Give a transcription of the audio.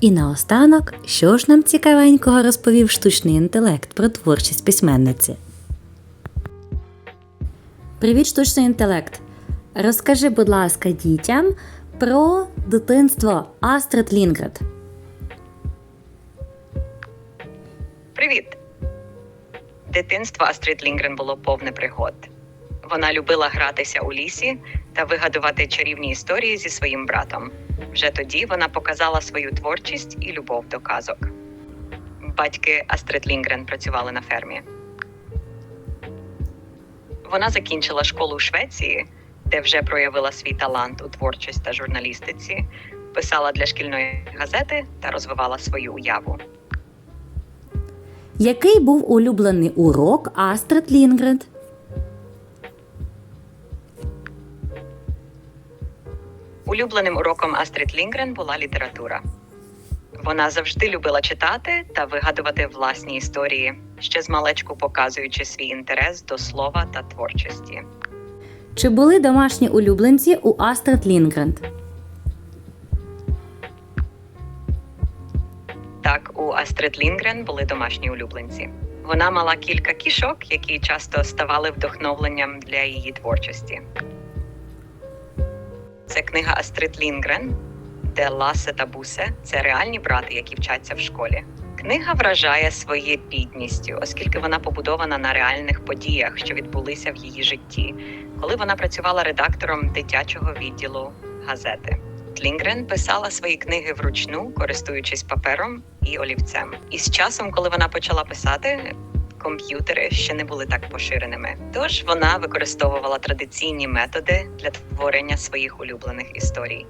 І наостанок, що ж нам цікавенького розповів штучний інтелект про творчість письменниці. Привіт, штучний інтелект. Розкажи, будь ласка, дітям про дитинство Астрид Лінгред. Привіт! Дитинство Астрид Лінгрен було повне пригод. Вона любила гратися у лісі та вигадувати чарівні історії зі своїм братом. Вже тоді вона показала свою творчість і любов до казок. Батьки Астрид Лінгрен працювали на фермі. Вона закінчила школу у Швеції, де вже проявила свій талант у творчості та журналістиці, писала для шкільної газети та розвивала свою уяву. Який був улюблений урок Астрид Лінгред? Улюбленим уроком Астрид Лінгрен була література. Вона завжди любила читати та вигадувати власні історії, ще з малечку показуючи свій інтерес до слова та творчості. Чи були домашні улюбленці у Астрид Лінгред? Так, у Астрид Лінгрен були домашні улюбленці. Вона мала кілька кішок, які часто ставали вдохновленням для її творчості. Це книга Астрид Лінгрен, де Ласе та Бусе це реальні брати, які вчаться в школі. Книга вражає своєю бідністю, оскільки вона побудована на реальних подіях, що відбулися в її житті, коли вона працювала редактором дитячого відділу газети. Лінгрен писала свої книги вручну, користуючись папером і олівцем. І з часом, коли вона почала писати, комп'ютери ще не були так поширеними. Тож вона використовувала традиційні методи для творення своїх улюблених історій.